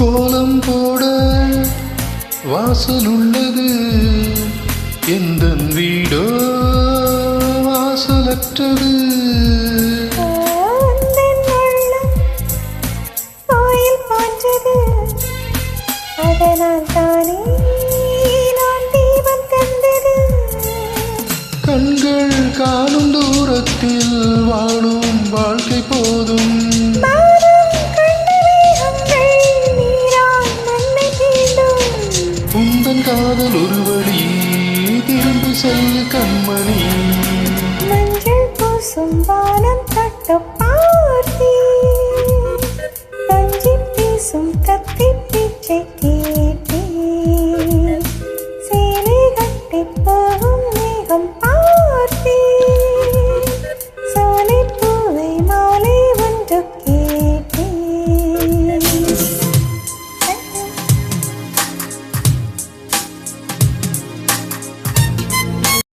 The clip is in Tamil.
கோலம் போட வாசல் உள்ளது எந்த வீடோ வாசலற்றது. கண்கள் காணும் தூரத்தில் வாழும் காதல் ஒரு வழி திருந்து செல்லு கண்மணி. மஞ்சள் பூசும் வானம் தட்ட பார்த்தி. நஞ்சி பேசும் கத்தி பிச்சைக்கு